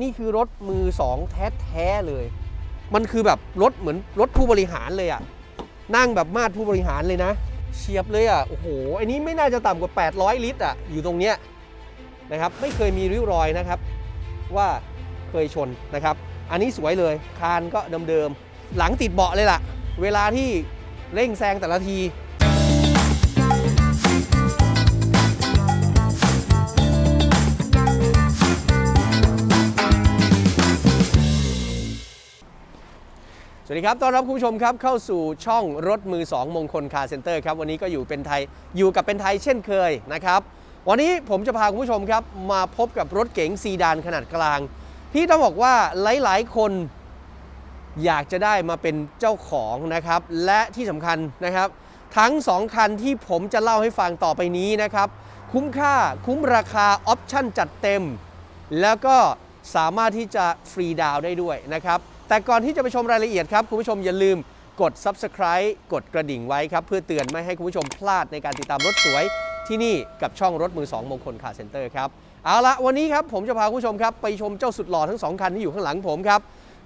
นี่คือรถมือสองแท้ๆเลย มันคือแบบรถเหมือนรถผู้บริหารเลยอะนั่งแบบมาดผู้บริหารเลยนะเฉียบเลยอะโอ้โหอันนี้ไม่น่าจะต่ำกว่า 800 ลิตรอะอยู่ตรงเนี้ยนะครับ ไม่เคยมีริ้วรอยนะครับ ว่าเคยชนนะครับ อันนี้สวยเลย คานก็เดิมๆหลังติดเบาะเลยล่ะ เวลาที่เร่งแซงแต่ละที วัสดีครับ ต้อนรับคุณผู้ชมครับเข้าสู่ช่องรถมือ 2 มงคลคาร์เซ็นเตอร์ครับ วันนี้ก็อยู่เป็นไทยอยู่กับเป็นไทยเช่นเคยนะครับ วันนี้ผมจะพาคุณผู้ชมครับมาพบกับรถเก๋งซีดานขนาดกลาง ที่ต้องบอกว่าหลาย ๆ คนอยากจะได้มาเป็นเจ้าของนะครับ และที่สำคัญนะครับ ทั้ง 2 คันที่ผมจะเล่าให้ฟังต่อไปนี้นะครับ คุ้มค่าคุ้มราคาออปชั่นจัดเต็ม แล้วก็สามารถที่จะฟรีดาวน์ได้ด้วยนะครับ แต่ก่อนที่จะไปชมรายละเอียดครับคุณผู้ชมอย่าลืมกด Subscribe กดกระดิ่งไว้ครับเพื่อเตือนไม่ให้คุณผู้ชมพลาดในการติดตามรถสวยที่นี่กับช่องรถมือ2มงคลคาร์เซ็นเตอร์ครับเอาละวันนี้ครับผมจะพาคุณผู้ชมครับไปชมเจ้าสุดหล่อทั้ง2คันที่อยู่ข้างหลังผมครับ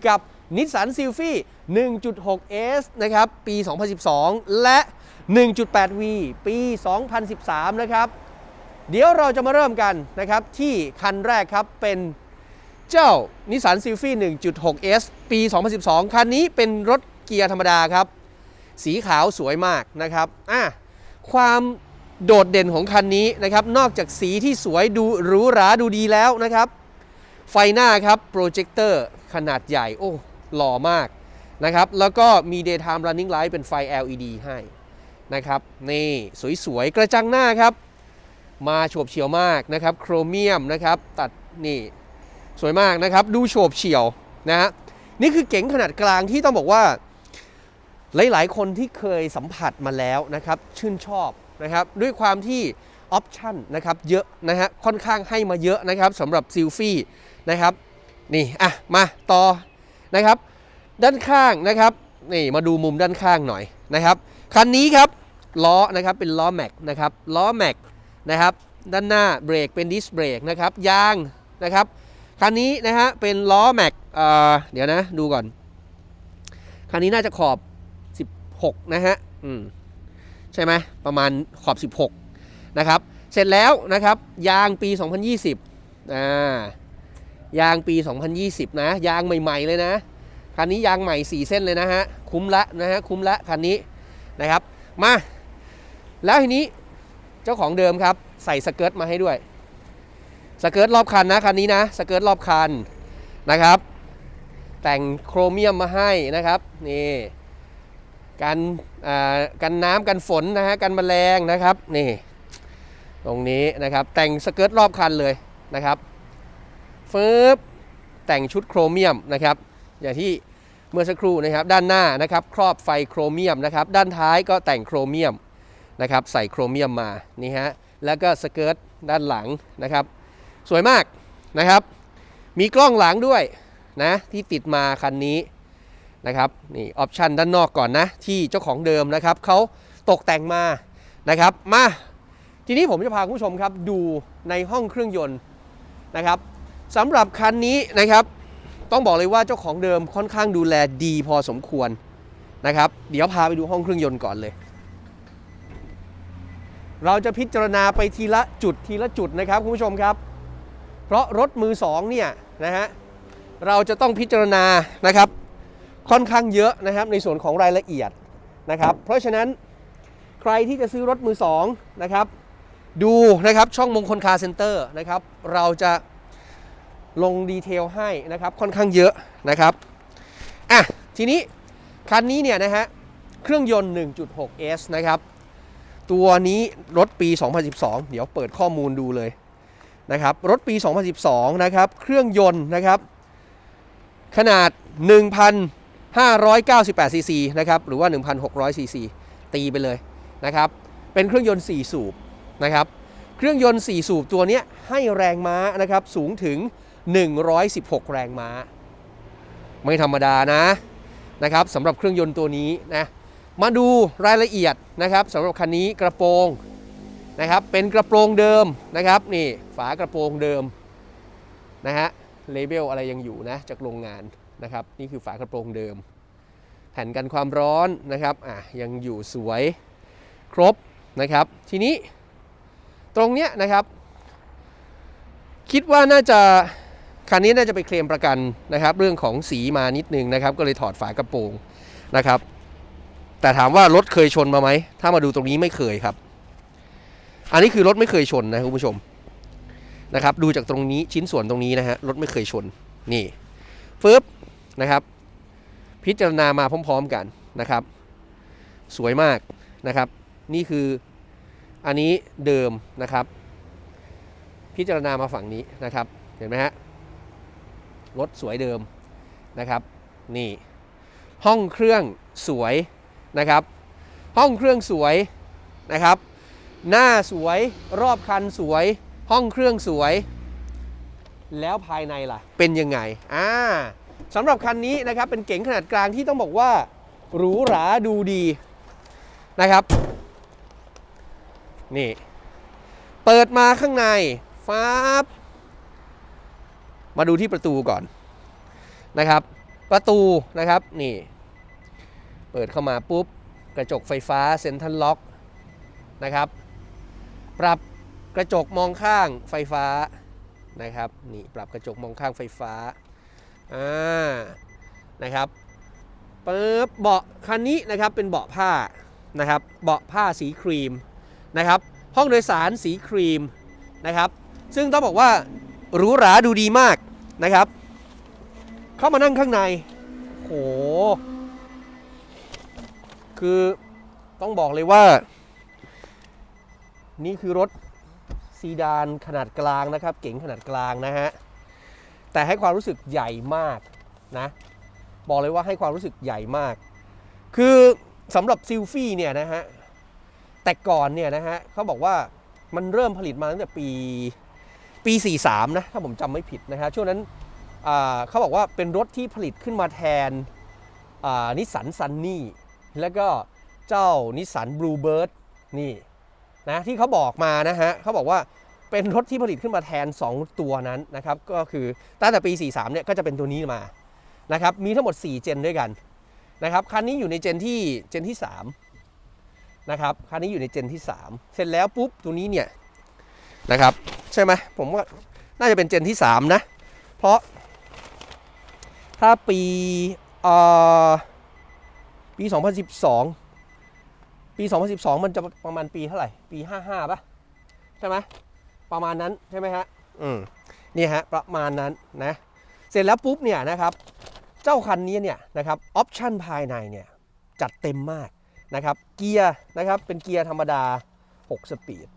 กับนิสสันซิลฟี่ 1.6S นะครับปี 2012 และ 1.8V ปี 2013 นะครับ เดี๋ยวเราจะมาเริ่มกันนะครับที่คันแรกครับเป็น เจ้านิสสันซิลฟี่ 1.6S ปี 2012 คันนี้เป็นรถเกียร์ธรรมดาครับ สีขาวสวยมากนะครับอะความโดดเด่นของคันนี้นะครับ นอกจากสีที่สวยดูหรูหราดูดีแล้วนะครับ ไฟหน้าครับโปรเจคเตอร์ขนาดใหญ่ โอ้หล่อมากนะครับ แล้วก็มี daytime running light เป็นไฟ LED ให้นะครับ นี่สวยๆ กระจังหน้าครับ มาโฉบเฉียวมากนะครับ โครเมียมนะครับ ตัดนี่ สวยมากนะครับ ดูโฉบเฉี่ยวนะฮะนี่คือเก๋งขนาดกลางที่ต้องบอกว่า หลาย ๆ คนที่เคยสัมผัสมาแล้วนะครับ ชื่นชอบนะครับ ด้วยความที่ออปชั่นนะครับเยอะนะฮะค่อนข้างให้มาเยอะนะครับสำหรับซิลฟี่นะครับ นี่อะมาต่อนะครับ ด้านข้างนะครับนี่มาดูมุมด้านข้างหน่อยนะครับคันนี้ครับล้อนะครับเป็นล้อแม็กนะครับล้อแม็กนะครับด้านหน้าเบรกเป็นดิสเบรกนะครับยางนะครับ คันนี้นะฮะเป็นล้อแม็กเเดี๋ยวนะดูก่อน คันนี้น่าจะขอบ 16 นะฮะอืมใช่ไหมประมาณขอบ 16 นะครับ เสร็จแล้วนะครับ ยางปี 2020อ่ายางปี 2020 นะ ยางใหม่ๆเลยนะ คันนี้ยางใหม่ 4 เส้นเลยนะฮะ คุ้มละนะฮะ คุ้มละคันนี้นะครับ มา แล้วทีนี้เจ้าของเดิมครับ ใส่สเกิร์ตมาให้ด้วย สเกิร์ตรอบคันนะคันนี้นะสเกิร์ตรอบคันนะครับ แต่งโครเมียมมาให้นะครับนี่กันอ่ากันน้ำกันฝนนะฮะกันแมลงนะครับนี่ตรงนี้นะครับแต่งสเกิร์ตรอบคันเลยนะครับฟืบแต่งชุดโครเมียมนะครับอย่างที่เมื่อสักครู่นะครับด้านหน้านะครับครอบไฟโครเมียมนะครับด้านท้ายก็แต่งโครเมียมนะครับใส่โครเมียมมานี่ฮะแล้วก็สเกิร์ตด้านหลังนะครับ สวยมากนะครับ มีกล้องหลังด้วยนะที่ติดมาคันนี้นะครับนี่ออปชันด้านนอกก่อนนะ ที่เจ้าของเดิมนะครับเขาตกแต่งมานะครับมาทีนี้ผมจะพาคุณผู้ชมครับดูในห้องเครื่องยนต์นะครับสำหรับคันนี้นะครับ ต้องบอกเลยว่าเจ้าของเดิมค่อนข้างดูแลดีพอสมควรนะครับ เดี๋ยวพาไปดูห้องเครื่องยนต์ก่อนเลย เราจะพิจารณาไปทีละจุดทีละจุดนะครับคุณผู้ชมครับ เพราะรถมือสองเนี่ยนะฮะเราจะต้องพิจารณานะครับค่อนข้างเยอะนะครับในส่วนของรายละเอียดนะครับ เพราะฉะนั้นใครที่จะซื้อรถมือสองนะครับดูนะครับช่องมงคลคาร์เซ็นเตอร์นะครับเราจะลงดีเทลให้นะครับค่อนข้างเยอะนะครับอะทีนี้คันนี้เนี่ยนะฮะเครื่องยนต์ 1.6S นะครับ ตัวนี้รถปี 2012 เดี๋ยวเปิดข้อมูลดูเลย นะครับรถปี 2012 นะครับเครื่องยนต์นะครับขนาด 1,598ซีซีนะครับหรือว่า 1,600ซีซีตีไปเลยนะครับเป็นเครื่องยนต์ 4 สูบนะครับเครื่องยนต์ 4 สูบตัวนี้ให้แรงม้านะครับสูงถึง 116 แรงม้า ไม่ธรรมดานะนะครับสำหรับเครื่องยนต์ตัวนี้นะมาดูรายละเอียดนะครับสำหรับคันนี้กระโปรง นะครับเป็นกระโปรงเดิมนะครับนี่ฝากระโปรงเดิมนะฮะเลเบลอะไรยังอยู่นะจากโรงงานนะครับนี่คือฝากระโปรงเดิม แผ่นกันความร้อนนะครับอะยังอยู่สวยครบนะครับ ทีนี้ตรงเนี้ยนะครับ คิดว่าน่าจะคันนี้น่าจะไปเคลมประกันนะครับ เรื่องของสีมานิดนึงนะครับ ก็เลยถอดฝากระโปรงนะครับ แต่ถามว่ารถเคยชนมาไหม ถ้ามาดูตรงนี้ไม่เคยครับ อันนี้คือรถไม่เคยชนนะคุณผู้ชมนะครับ ดูจากตรงนี้ชิ้นส่วนตรงนี้นะฮะรถไม่เคยชนนี่ฟึบนะครับ พิจารณามาพร้อม ๆกันนะครับ สวยมากนะครับ นี่คืออันนี้เดิมนะครับ พิจารณามาฝั่งนี้นะครับ เห็นไหมฮะรถสวยเดิมนะครับ นี่ ห้องเครื่องสวยนะครับ ห้องเครื่องสวยนะครับ หน้าสวยรอบคันสวย ห้องเครื่องสวย แล้วภายในล่ะ เป็นยังไงอ่าสำหรับคันนี้นะครับเป็นเก๋งขนาดกลางที่ต้องบอกว่าหรูหราดูดีนะครับ นี่ เปิดมาข้างในฟ้าบมาดูที่ประตูก่อนนะครับ ประตูนะครับนี่ เปิดเข้ามาปุ๊บ กระจกไฟฟ้าเซ็นทรัลล็อกนะครับ ปรับกระจกมองข้างไฟฟ้านะครับนี่ปรับกระจกมองข้างไฟฟ้าอ่านะครับปึ๊บเบาะคันนี้นะครับเป็นเบาะผ้านะครับเบาะผ้าสีครีมนะครับห้องโดยสารสีครีมนะครับซึ่งต้องบอกว่าหรูหราดูดีมากนะครับ เข้ามานั่งข้างในโหคือต้องบอกเลยว่า นี่คือรถซีดานขนาดกลางนะครับ เก๋งขนาดกลางนะฮะ แต่ให้ความรู้สึกใหญ่มากนะ บอกเลยว่าให้ความรู้สึกใหญ่มาก คือสำหรับซิลฟี่เนี่ยนะฮะ แต่ก่อนเนี่ยนะฮะเขาบอกว่ามันเริ่มผลิตมาตั้งแต่ปีปี 43 นะ ถ้าผมจำไม่ผิดนะฮะ ช่วงนั้นเขาบอกว่าเป็นรถที่ผลิตขึ้นมาแทนนิสสันซันนี่แล้วก็เจ้านิสสันบลูเบิร์ดนี่ นะที่เขาบอกมานะฮะเขาบอกว่าเป็นรถที่ผลิตขึ้นมาแทน 2 ตัวนั้นนะครับก็คือตั้งแต่ปี 43เนี่ยก็จะเป็นตัวนี้มานะครับมีทั้งหมด 4 เจนด้วยกันนะครับคันนี้อยู่ในเจนที่เจนที่3นะครับคันนี้อยู่ในเจนที่ 3 เสร็จแล้วปุ๊บตัวนี้เนี่ยนะครับใช่ไหมผมว่าน่าจะเป็นเจนที่ 3 นะ เพราะถ้าปีเอ่อปี 2012 ปี 2012 มันจะประมาณปีเท่าไหร่ ปี 55ป่ะ ใช่ไหมประมาณนั้นใช่ไหมฮะ อืมนี่ฮะ ประมาณนั้นนะ เสร็จแล้วปุ๊บเนี่ยนะครับ เจ้าคันนี้เนี่ยนะครับออปชั่นภายในเนี่ยจัดเต็มมากนะครับ เกียร์นะครับเป็นเกียร์ธรรมดา 6 สปีด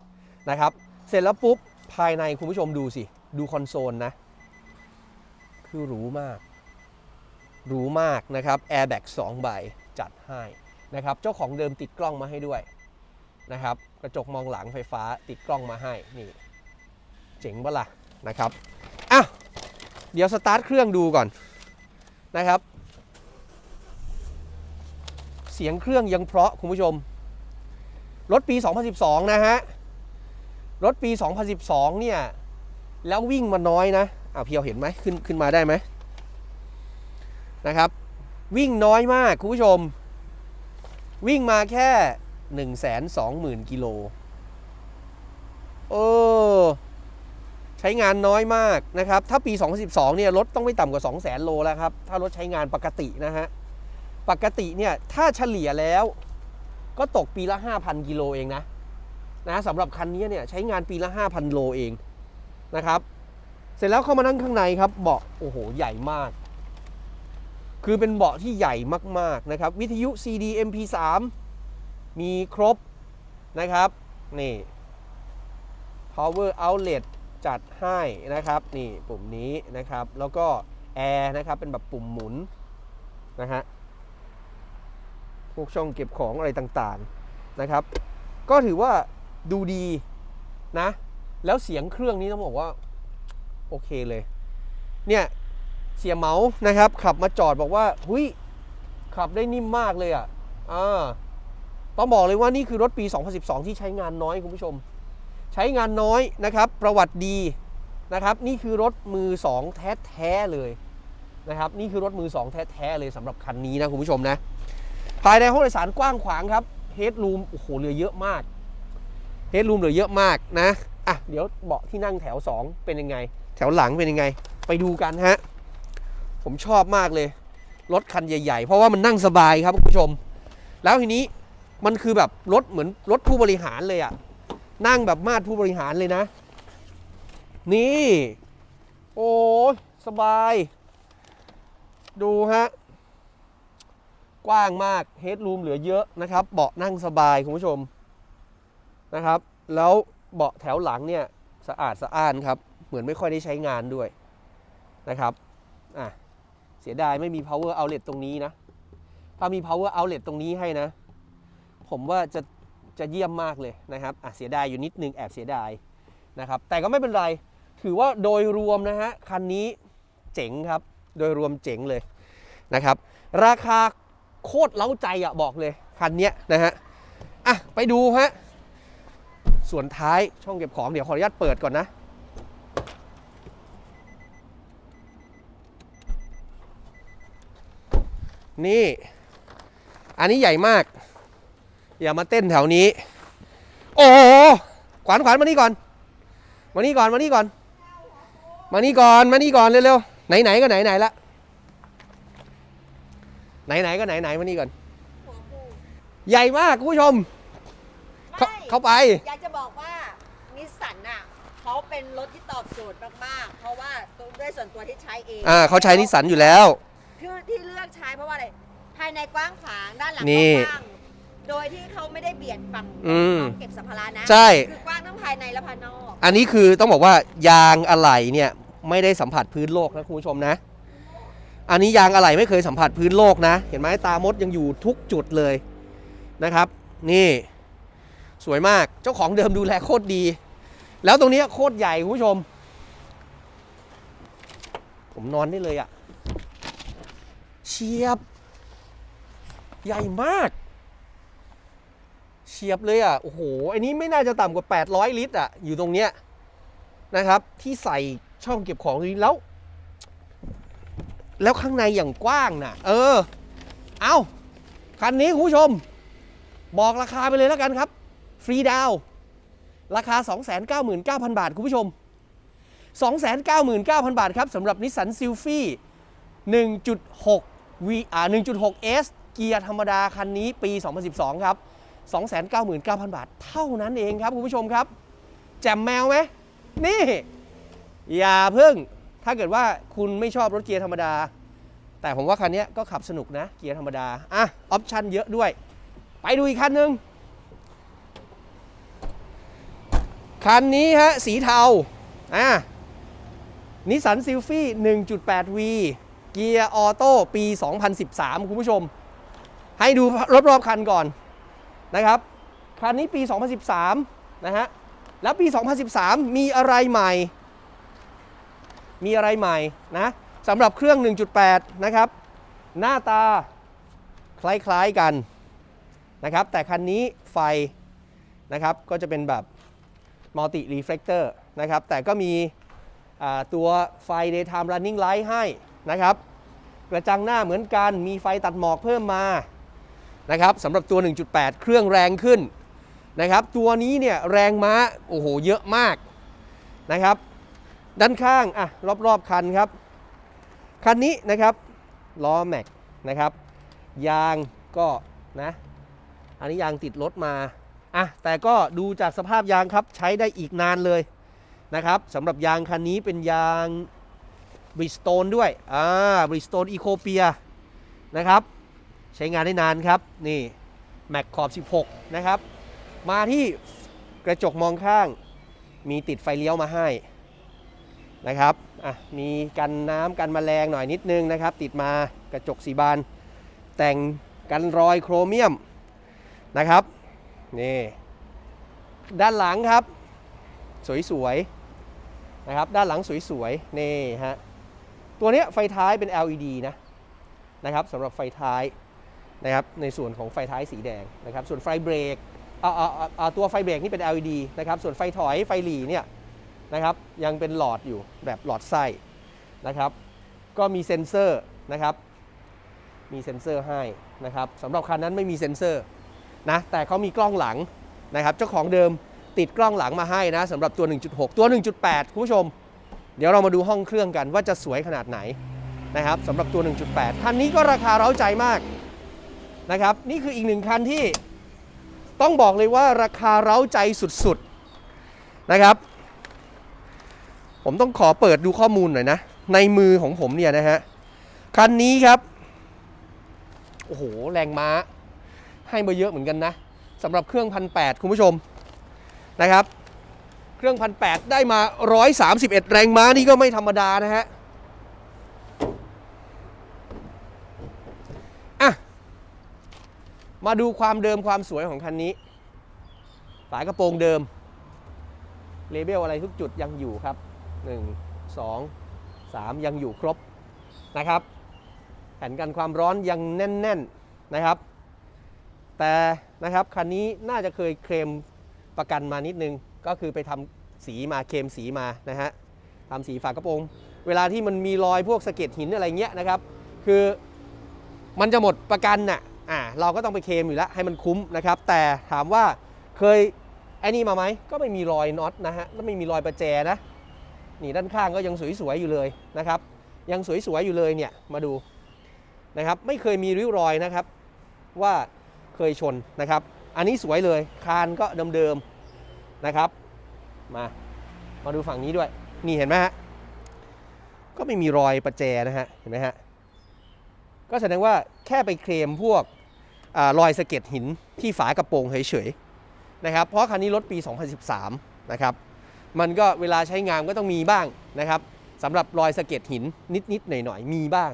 นะครับ เสร็จแล้วปุ๊บภายในคุณผู้ชมดูสิ ดูคอนโซลนะ คือหรูมาก หรูมากนะครับแอร์แบ็ก2ใบจัดให้ นะครับเจ้าของเดิมติดกล้องมาให้ด้วยนะครับกระจกมองหลังไฟฟ้าติดกล้องมาให้นี่เจ๋งปะล่ะนะครับอะเดี๋ยวสตาร์ทเครื่องดูก่อนนะครับ เสียงเครื่องยังเพราะคุณผู้ชม รถปี 2012 นะฮะ รถปี 2012 เนี่ย แล้ววิ่งมาน้อยนะอ่าเพียวเห็นไหมขึ้นขึ้นมาได้ไหมนะครับ วิ่งน้อยมากคุณผู้ชม วิ่งมาแค่ 1 2 0 0 0 0 กิโลเออใช้งานน้อยมากนะครับ ถ้าปี 2012 เนี่ย รถต้องไม่ต่ำกว่า 2 0 0 0 0 0 โลแล้วครับ ถ้ารถใช้งานปกตินะฮะ ปกติเนี่ย ถ้าเฉลี่ยแล้ว ก็ตกปีละ 5,000 กิโลเองนะ นะสำหรับคันนี้เนี่ย ใช้งานปีละ 5,000 โลเองนะครับ เสร็จแล้วเข้ามานั่งข้างในครับ เบาะโอ้โห ใหญ่มาก คือเป็นเบาะที่ใหญ่มากๆนะครับ วิทยุ CD MP3 มีครบนะครับ นี่ power outlet จัดให้นะครับ นี่ปุ่มนี้นะครับ แล้วก็แอร์นะครับ เป็นแบบปุ่มหมุนนะฮะ พวกช่องเก็บของอะไรต่างๆนะครับ ก็ถือว่าดูดีนะ แล้วเสียงเครื่องนี้ต้องบอกว่า โอเคเลย เนี่ย เสียเหมานะครับ ขับมาจอดบอกว่าหุยขับได้นิ่มมากเลยอะอ่าต้องบอกเลยว่านี่คือรถปี 2012 ที่ใช้งานน้อยคุณผู้ชม ใช้งานน้อยนะครับ ประวัติดีนะครับ นี่คือรถมือสองแท้ๆเลยนะครับ นี่คือรถมือสองแท้ๆเลยสำหรับคันนี้นะคุณผู้ชมนะ ภายในห้องโดยสารกว้างขวางครับเฮดรูมโอ้โหเหลือเยอะมากเฮดรูมเหลือเยอะมากนะอะเดี๋ยวเบาะที่นั่งแถว 2 เป็นยังไง แถวหลังเป็นยังไง ไปดูกันฮะ ผมชอบมากเลย รถคันใหญ่ๆ เพราะว่ามันนั่งสบายครับคุณผู้ชม แล้วทีนี้มันคือแบบรถเหมือนรถผู้บริหารเลยอะนั่งแบบมาดผู้บริหารเลยนะ นี่ โอ้ยสบาย ดูฮะ กว้างมากเฮดรูมเหลือเยอะนะครับ เบาะนั่งสบายคุณผู้ชมนะครับ แล้วเบาะแถวหลังเนี่ยสะอาดสะอ้านครับ เหมือนไม่ค่อยได้ใช้งานด้วยนะครับ อะ เสียดายไม่มี power outlet ตรงนี้นะ ถ้ามี power outlet ตรงนี้ให้นะ ผมว่าจะจะเยี่ยมมากเลยนะครับอะเสียดายอยู่นิดนึงแอบเสียดายนะครับ แต่ก็ไม่เป็นไร ถือว่าโดยรวมนะฮะ คันนี้เจ๋งครับ โดยรวมเจ๋งเลยนะครับ ราคาโคตรเล้าใจอะบอกเลย คันนี้นะฮะ อะ ไปดูฮะ ส่วนท้ายช่องเก็บของเดี๋ยวขออนุญาตเปิดก่อนนะ นี่ อันนี้ใหญ่มาก อย่ามาเต้นแถวนี้ โอ้โหขวานขวานมานี่ก่อน มานี่ก่อน มานี่ก่อน มานี่ก่อน มานี่ก่อนเร็วๆ ไหนๆก็ไหนๆละ ไหนๆก็ไหนๆมานี่ก่อนหัวปูใหญ่มากคุณผู้ชม เข้าไม่เข้าไป อยากจะบอกว่านิสสันน่ะเขาเป็นรถที่ตอบโจทย์มากๆ เพราะว่าตัวด้วยส่วนตัวที่ใช้เองอ่าเขาใช้นิสสันอยู่แล้วคือที่ เลือกใช้เพราะว่าอะไรภายในกว้างขวางด้านหลังนี่ก็กว้างโดยที่เขาไม่ได้เบียดฝั่งอืมเก็บสัมภาระนะใช่ คือกว้างทั้งภายในและภายนอกอันนี้คือต้องบอกว่ายางอะไหล่เนี่ยไม่ได้สัมผัสพื้นโลกนะคุณผู้ชมนะ อันนี้ยางอะไหล่ไม่เคยสัมผัสพื้นโลกนะ เห็นไหมตามดยังอยู่ทุกจุดเลยนะครับ นี่ สวยมากเจ้าของเดิมดูแลโคตรดี แล้วตรงเนี้ยโคตรใหญ่คุณผู้ชม ผมนอนได้เลยอะ เฉียบ ใหญ่มาก เฉียบเลยอะ โอ้โห อันนี้ไม่น่าจะต่ำกว่า 800 ลิตรอะ อยู่ตรงเนี้ยนะครับ ที่ใส่ช่องเก็บของนี้แล้ว แล้วข้างในอย่างกว้างน่ะ เออ เอาคันนี้คุณผู้ชม บอกราคาไปเลยแล้วกันครับ ฟรีดาวน์ราคา 299,000 บาท คุณผู้ชม 299,000 บาทครับสำหรับนิสสันซิลฟี่1.6 V อ่า 1.6S เกียร์ธรรมดาคันนี้ปี 2012 ครับ 299,000 บาท เท่านั้นเองครับ คุณผู้ชมครับ แจมแมวไหมนี่ อย่าเพิ่ง ถ้าเกิดว่าคุณไม่ชอบรถเกียร์ธรรมดา แต่ผมว่าคันนี้ก็ขับสนุกนะ เกียร์ธรรมดา อะ ออปชั่นเยอะด้วย ไปดูอีกคันหนึ่งคันนี้ฮะ สีเทา อะนิสสันซิลฟี่ 1.8V เกียร์ออโต้ปี 2013 คุณผู้ชม ให้ดูรอบๆคันก่อนนะครับ คันนี้ปี 2013 นะฮะ แล้วปี 2013 มีอะไรใหม่ มีอะไรใหม่นะสำหรับเครื่อง 1.8 นะครับ หน้าตาคล้ายๆกันนะครับ แต่คันนี้ไฟนะครับก็จะเป็นแบบมัลติรีเฟล็กเตอร์นะครับ แต่ก็มีตัวไฟ daytime running light ให้ นะครับ กระจังหน้าเหมือนกัน มีไฟตัดหมอกเพิ่มมานะครับสำหรับตัว 1.8 เครื่องแรงขึ้นนะครับ ตัวนี้เนี่ยแรงม้าโอ้โหเยอะมากนะครับ ด้านข้างอะรอบๆคันครับ คันนี้นะครับล้อแม็กนะครับ ยางก็นะอันนี้ยางติดรถมาอะแต่ก็ดูจากสภาพยางครับใช้ได้อีกนานเลยนะครับสำหรับยางคันนี้เป็นยาง บริสโตนด้วยอ่าบริสโตนอีโคเปียนะครับ ใช้งานได้นานครับ นี่แม็กขอบ 16 นะครับ มาที่กระจกมองข้าง มีติดไฟเลี้ยวมาให้นะครับอะมีกันน้ำกันแมลงหน่อยนิดนึงนะครับ ติดมากระจกสีบาน แต่งกันรอยโครเมียมนะครับนี่ด้านหลังครับ สวยๆนะครับ ด้านหลังสวยๆนี่ฮะ ตัวนี้ไฟท้ายเป็น LED นะนะครับสำหรับไฟท้ายนะครับในส่วนของไฟท้ายสีแดงนะครับส่วนไฟเบรกเอาเอาอาเอาตัวไฟเบรกนี่เป็น LED นะครับส่วนไฟถอยไฟหลีเนี่ยนะครับยังเป็นหลอดอยู่แบบหลอดไส้นะครับก็มีเซ็นเซอร์นะครับมีเซ็นเซอร์ให้นะครับสำหรับคันนั้นไม่มีเซ็นเซอร์นะแต่เขามีกล้องหลังนะครับเจ้าของเดิมติดกล้องหลังมาให้นะสำหรับตัว 1.6 ตัว 1.8 คุณผู้ชม เดี๋ยวเรามาดูห้องเครื่องกันว่าจะสวยขนาดไหนนะครับสำหรับตัว 1.8 คันนี้ก็ราคาเร้าใจมากนะครับ นี่คืออีกหนึ่งคันที่ต้องบอกเลยว่าราคาเร้าใจสุดๆนะครับ ผมต้องขอเปิดดูข้อมูลหน่อยนะ ในมือของผมเนี่ยนะฮะ คันนี้ครับ โอ้โห แรงม้า ให้มาเยอะเหมือนกันนะสำหรับเครื่องพันแคุณผู้ชมนะครับ เครื่องพันแได้มา 131 แรงม้านี่ก็ไม่ธรรมดานะฮะอะมาดูความเดิมความสวยของคันนี้ฝากระโปรงเดิมเลเบลอะไรทุกจุดยังอยู่ครับ 1 2 3 ยังอยู่ครบนะครับ แผ่นกันความร้อนยังแน่นๆนะครับ แต่นะครับคันนี้น่าจะเคยเคลมประกันมานิดนึง ก็คือไปทำสีมาเคมสีมานะฮะทำสีฝากระโปรง เวลาที่มันมีรอยพวกสะเก็ดหินอะไรเงี้ยนะครับ คือมันจะหมดประกันน่ะอ่าเราก็ต้องไปเคมอยู่แล้วให้มันคุ้มนะครับ แต่ถามว่าเคยไอ้นี่มาไหมก็ไม่มีรอยน็อตนะฮะแล้วไม่มีรอยประแจนะนี่ด้านข้างก็ยังสวยๆอยู่เลยนะครับ ยังสวยๆอยู่เลยเนี่ยมาดูนะครับ ไม่เคยมีริ้วรอยนะครับ ว่าเคยชนนะครับ อันนี้สวยเลยคานก็เดิมๆ นะครับ มามาดูฝั่งนี้ด้วย นี่เห็นไหมฮะก็ไม่มีรอยประแจนะฮะเห็นไหมฮะก็แสดงว่าแค่ไปเคลมพวกอรอยสะเก็ดหินที่ฝากระโปรงเฉยๆนะครับ เพราะคันนี้รถปี 2013 นะครับ มันก็เวลาใช้งานก็ต้องมีบ้างนะครับสำหรับรอยสะเก็ดหินนิดๆหน่อยๆ มีบ้าง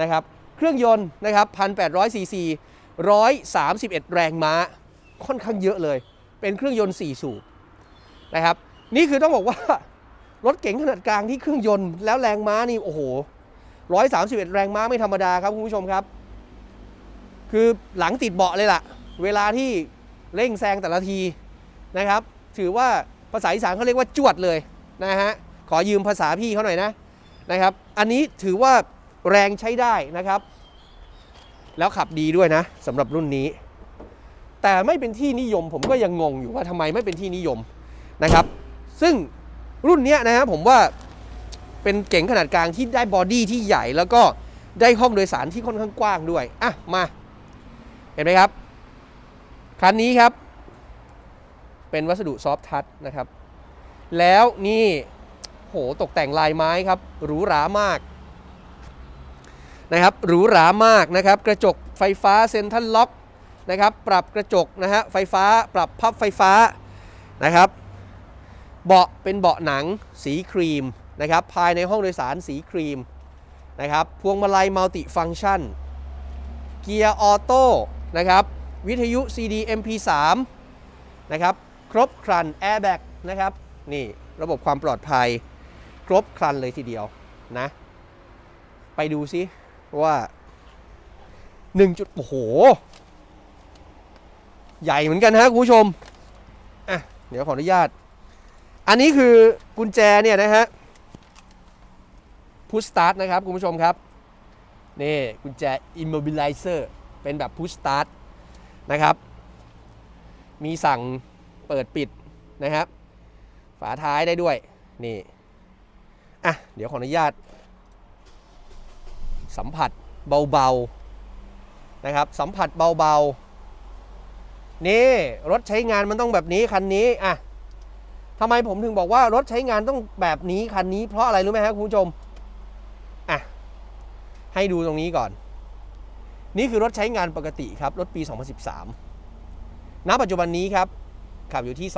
นะครับ เครื่องยนต์นะครับ1,800ซีซี131 แรงม้าค่อนข้างเยอะเลย เป็นเครื่องยนต์ 4 สูบ นะครับ นี่คือต้องบอกว่ารถเก๋งขนาดกลางที่เครื่องยนต์แล้วแรงม้านี่โอ้โห131 แรงม้าไม่ธรรมดาครับคุณผู้ชมครับ คือหลังติดเบาะเลยล่ะ เวลาที่เร่งแซงแต่ละทีนะครับ ถือว่าภาษาอีสานเขาเรียกว่าจวดเลยนะฮะขอยืมภาษาพี่เขาหน่อยนะนะครับ อันนี้ถือว่าแรงใช้ได้นะครับ แล้วขับดีด้วยนะสำหรับรุ่นนี้ แต่ไม่เป็นที่นิยมผมก็ยังงงอยู่ว่าทำไมไม่เป็นที่นิยม นะครับ ซึ่งรุ่นนี้นะฮะผมว่าเป็นเก๋งขนาดกลางที่ได้บอดี้ที่ใหญ่แล้วก็ได้ห้องโดยสารที่ค่อนข้างกว้างด้วย อะ มา เห็นไหมครับ คันนี้ครับ เป็นวัสดุซอฟทัชนะครับ แล้วนี่โหตกแต่งลายไม้ครับ หรูหรามากนะครับหรูหรามากนะครับ กระจกไฟฟ้าเซ็นทรัลล็อกนะครับ ปรับกระจกนะฮะไฟฟ้าปรับพับไฟฟ้านะครับ เบาะเป็นเบาะหนังสีครีมนะครับภายในห้องโดยสารสีครีมนะครับพวงมาลัยมัลติฟังก์ชัน เกียร์ออโต้นะครับวิทยุ CD MP3 นะครับครบครันแอร์แบ็กนะครับนี่ระบบความปลอดภัย ครบครันเลยทีเดียวนะไปดูซิว่า1จุดโอ้โห ใหญ่เหมือนกันฮะคุณผู้ชมอะเดี๋ยวขออนุญาต อันนี้คือกุญแจเนี่ยนะฮะพุชสตาร์ทนะครับคุณผู้ชมครับนี่กุญแจ immobilizer เป็นแบบพุชสตาร์ทนะครับ มีสั่งเปิดปิดนะครับ ฝาท้ายได้ด้วยนี่อะเดี๋ยวขออนุญาต สัมผัสเบาๆนะครับ สัมผัสเบาๆนี่รถใช้งานมันต้องแบบนี้คันนี้อะ ทำไมผมถึงบอกว่ารถใช้งานต้องแบบนี้คันนี้เพราะอะไรรู้ไหมครับคุณผู้ชมอะให้ดูตรงนี้ก่อน นี่คือรถใช้งานปกติครับ รถปี 2013 ณ ปัจจุบันนี้ครับ ขับอยู่ที่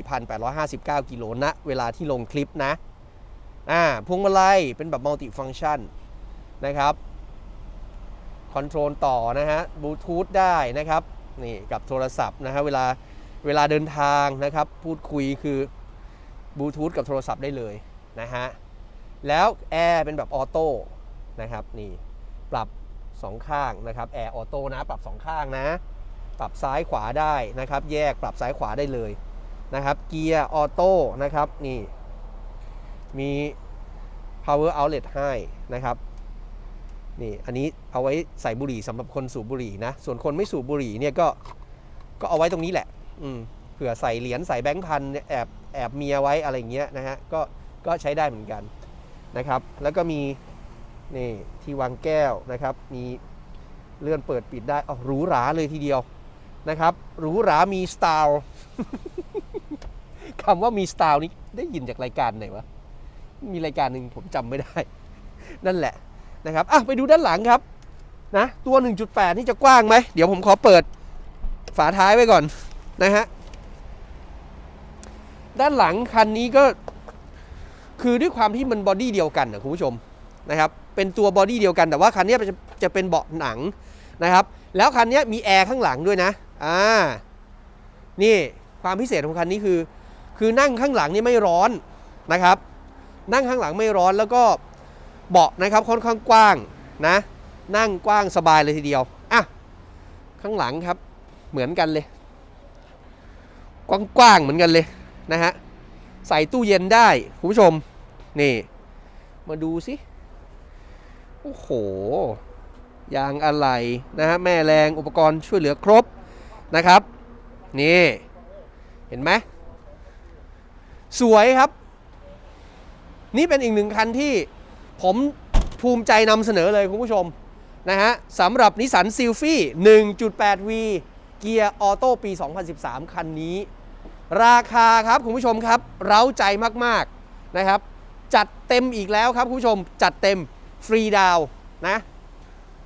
214,859 กิโลณเวลาที่ลงคลิปนะอ่าพวงมาลัยเป็นแบบมัลติฟังชันนะครับคอนโทรลต่อนะฮะบลูทูธได้นะครับนี่กับโทรศัพท์นะฮะเวลา เวลาเดินทางนะครับ พูดคุยคือบลูทูธกับโทรศัพท์ได้เลยนะฮะ แล้วแอร์เป็นแบบออโต้นะครับนี่ปรับ 2 ข้างนะครับแอร์ออโต้นะ ปรับ 2 ข้างนะ ปรับซ้ายขวาได้นะครับ แยกปรับซ้ายขวาได้เลยนะครับ เกียร์ออโต้นะครับนี่ มี power outlet ให้นะครับนี่อันนี้เอาไว้ใส่บุหรี่สำหรับคนสูบบุหรี่นะ ส่วนคนไม่สูบบุหรี่เนี่ยก็ก็เอาไว้ตรงนี้แหละ เผื่อใส่เหรียญใส่แบงค์พันแอบแอบเมียไว้อะไรเงี้ยนะฮะก็ก็ใช้ได้เหมือนกันนะครับ แล้วก็มีนี่ที่วางแก้วนะครับ มีเลื่อนเปิดปิดได้อ๋อหรูหราเลยทีเดียวนะครับหรูหรามีสไตล์คำว่ามีสไตล์นี้ได้ยินจากรายการไหนวะมีรายการหนึ่งผมจำไม่ได้ นั่นแหละนะครับอะไปดูด้านหลังครับนะตัว 1.8 นี่จะกว้างไหม เดี๋ยวผมขอเปิดฝาท้ายไว้ก่อน นะฮะ ด้านหลังคันนี้ก็คือด้วยความที่มันบอดี้เดียวกันนะคุณผู้ชมนะครับ เป็นตัวบอดี้เดียวกันแต่ว่าคันนี้จะจะเป็นเบาะหนังนะครับ แล้วคันนี้มีแอร์ข้างหลังด้วยนะ อ่า นี่ความพิเศษของคันนี้คือ คือนั่งข้างหลังนี่ไม่ร้อนนะครับ นั่งข้างหลังไม่ร้อนแล้วก็เบาะนะครับค่อนข้างกว้างนะ นั่งกว้างสบายเลยทีเดียว อะ ข้างหลังครับเหมือนกันเลย กว้างๆเหมือนกันเลยนะฮะใส่ตู้เย็นได้คุณผู้ชมนี่มาดูสิโอ้โหยางอะไรนะฮะแม่แรงอุปกรณ์ช่วยเหลือครบนะครับนี่เห็นไหมสวยครับ นี่เป็นอีกหนึ่งคันที่ผมภูมิใจนำเสนอเลยคุณผู้ชมนะฮะสำหรับนิสสันซิลฟี่ 1.8V เกียร์ออโต้ปี 2013 คันนี้ ราคาครับคุณผู้ชมครับ เร้าใจมากๆนะครับ จัดเต็มอีกแล้วครับคุณผู้ชมจัดเต็มฟรีดาวนะ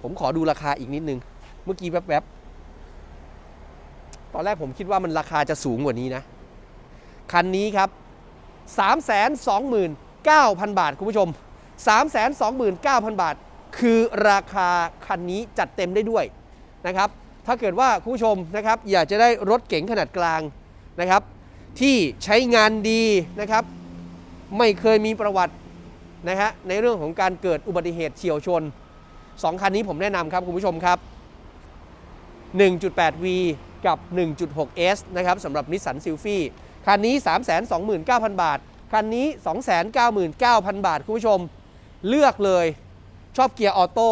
ผมขอดูราคาอีกนิดนึง เมื่อกี้แวบๆ ตอนแรกผมคิดว่ามันราคาจะสูงกว่านี้นะ คันนี้ครับ 329,000 บาทคุณผู้ชม 329,000 บาท คือราคาคันนี้จัดเต็มได้ด้วยนะครับ ถ้าเกิดว่าคุณผู้ชมนะครับอยากจะได้รถเก๋งขนาดกลางนะครับ ที่ใช้งานดีนะครับ ไม่เคยมีประวัตินะฮะในเรื่องของการเกิดอุบัติเหตุเฉียวชน 2 คันนี้ผมแนะนำครับคุณผู้ชมครับ 1.8V กับ 1.6S นะครับสำหรับนิสสันซิลฟี่คันนี้ 329,000 บาท คันนี้ 299,000 บาท คุณผู้ชม เลือกเลยชอบเกียร์ออโต้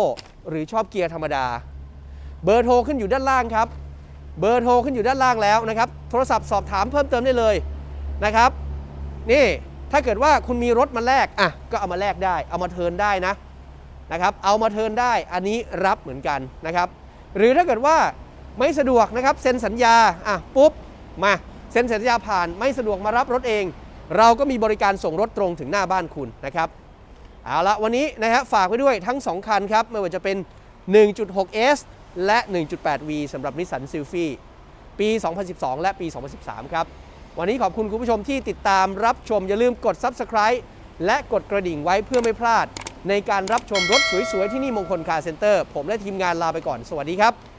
หรือชอบเกียร์ธรรมดา เบอร์โทรขึ้นอยู่ด้านล่างครับ เบอร์โทรขึ้นอยู่ด้านล่างแล้วนะครับ โทรศัพท์สอบถามเพิ่มเติมได้เลยนะครับ นี่ถ้าเกิดว่าคุณมีรถมาแลกอะก็เอามาแลกได้ เอามาเทินได้นะนะครับ เอามาเทินได้อันนี้รับเหมือนกันนะครับ หรือถ้าเกิดว่าไม่สะดวกนะครับเซ็นสัญญาอะปุ๊บมาเซ็นสัญญาผ่านไม่สะดวกมารับรถเอง เราก็มีบริการส่งรถตรงถึงหน้าบ้านคุณนะครับเอาละวันนี้นะฮะฝากไว้ด้วยทั้ง 2 คันครับไม่ว่าจะเป็น 1.6S และ 1.8V สำหรับนิสสันซิลฟี่ปี 2012 และปี 2013 ครับ วันนี้ขอบคุณคุณผู้ชมที่ติดตามรับชมอย่าลืมกด Subscribe และกดกระดิ่งไว้เพื่อไม่พลาด ในการรับชมรถสวยๆ ที่นี่มงคลคาร์เซ็นเตอร์ ผมและทีมงานลาไปก่อน สวัสดีครับ